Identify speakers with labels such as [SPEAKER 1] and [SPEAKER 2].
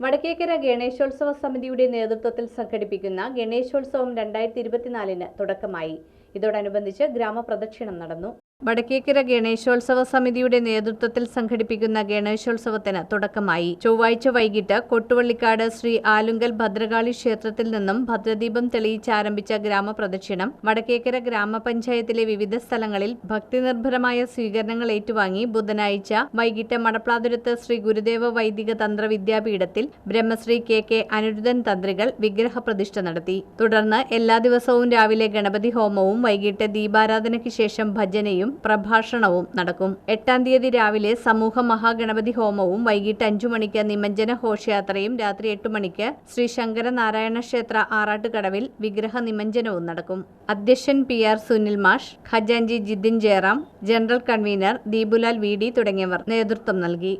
[SPEAKER 1] വടക്കേക്കര ഗണേശോത്സവ സമിതിയുടെ നേതൃത്വത്തിൽ സംഘടിപ്പിക്കുന്ന ഗണേശോത്സവം രണ്ടായിരത്തി ഇരുപത്തിനാലിന് തുടക്കമായി. ഇതോടനുബന്ധിച്ച് ഗ്രാമപ്രദക്ഷിണം നടന്നു. വടക്കേക്കര ഗണേശോത്സവ സമിതിയുടെ നേതൃത്വത്തിൽ സംഘടിപ്പിക്കുന്ന ഗണേശോത്സവത്തിന് തുടക്കമായി. ചൊവ്വാഴ്ച വൈകിട്ട് കൊട്ടുവള്ളിക്കാട് ശ്രീ ആലുങ്കൽ ഭദ്രകാളി ക്ഷേത്രത്തിൽ നിന്നും ഭദ്രദീപം തെളിയിച്ച് ആരംഭിച്ച ഗ്രാമപ്രദക്ഷിണം വടക്കേക്കര ഗ്രാമപഞ്ചായത്തിലെ വിവിധ സ്ഥലങ്ങളിൽ ഭക്തിനിർഭരമായ സ്വീകരണങ്ങൾ ഏറ്റുവാങ്ങി ബുധനാഴ്ച വൈകിട്ട് മടപ്ലാതുരത്ത് ശ്രീ ഗുരുദേവ വൈദിക തന്ത്ര വിദ്യാപീഠത്തിൽ ബ്രഹ്മശ്രീ കെ കെ അനിരുദ്ധൻ തന്ത്രികൾ വിഗ്രഹ പ്രതിഷ്ഠ നടത്തി. തുടർന്ന് എല്ലാ ദിവസവും രാവിലെ ഗണപതി ഹോമവും വൈകിട്ട് ദീപാരാധനയ്ക്ക് ശേഷം ഭജനയും പ്രഭാഷണവും നടക്കും. എട്ടാം തീയതി രാവിലെ സമൂഹ മഹാഗണപതി ഹോമവും വൈകിട്ട് അഞ്ചു മണിക്ക് നിമഞ്ജന ഘോഷയാത്രയും രാത്രി എട്ട് മണിക്ക് ശ്രീ ശങ്കരനാരായണ ക്ഷേത്ര ആറാട്ടുകടവിൽ വിഗ്രഹ നിമഞ്ജനവും നടക്കും. അധ്യക്ഷൻ പി ആർ സുനിൽ മാഷ് ഖജാൻജി Jithin Jayaram general convener Deepulal V D തുടങ്ങിയവർ നേതൃത്വം നൽകി.